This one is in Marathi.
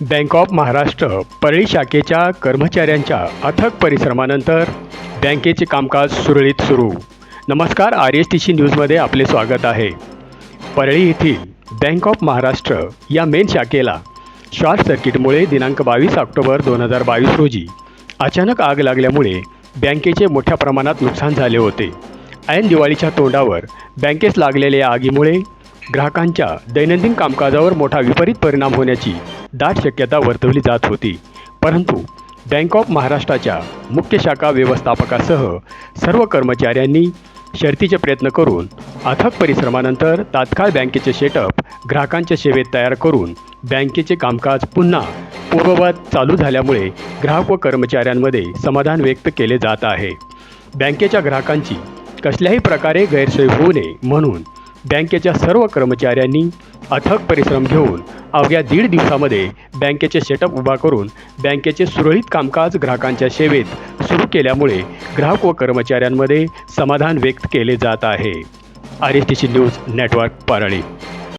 बँक ऑफ महाराष्ट्र परळी शाखेच्या कर्मचाऱ्यांच्या अथक परिश्रमानंतर बँकेचे कामकाज सुरळीत सुरू. नमस्कार आर एस टी सी न्यूजमध्ये आपले स्वागत आहे. परळी येथील बँक ऑफ महाराष्ट्र या मेन शाखेला शॉर्ट सर्किटमुळे दिनांक बावीस ऑक्टोबर दोन हजार बावीस रोजी अचानक आग लागल्यामुळे बँकेचे मोठ्या प्रमाणात नुकसान झाले होते. ऐन दिवाळीच्या तोंडावर बँकेस लागलेल्या आगीमुळे ग्राहकांच्या दैनंदिन कामकाजावर मोठा विपरीत परिणाम होण्याची दाट शक्यता वर्तवली जात होती. परंतु बँक ऑफ महाराष्ट्राच्या मुख्य शाखा व्यवस्थापकासह सर्व कर्मचाऱ्यांनी शर्तीचे प्रयत्न करून अथक परिश्रमानंतर तात्काळ बँकेचे सेटअप ग्राहकांच्या सेवेत तयार करून बँकेचे कामकाज पुन्हा पूर्ववत चालू झाल्यामुळे ग्राहक व कर्मचाऱ्यांमध्ये समाधान व्यक्त केले जात आहे. बँकेच्या ग्राहकांची कसल्याही प्रकारे गैरसोय होऊ नये म्हणून बँकेच्या सर्व कर्मचाऱ्यांनी अथक परिश्रम घेऊन अवघ्या दीड दिवसामध्ये बँकेचे सेटअप उभा करून बँकेचे सुरळीत कामकाज ग्राहकांच्या सेवेत सुरू केल्यामुळे ग्राहक व कर्मचाऱ्यांमध्ये समाधान व्यक्त केले जात आहे. R S T C news network Parli.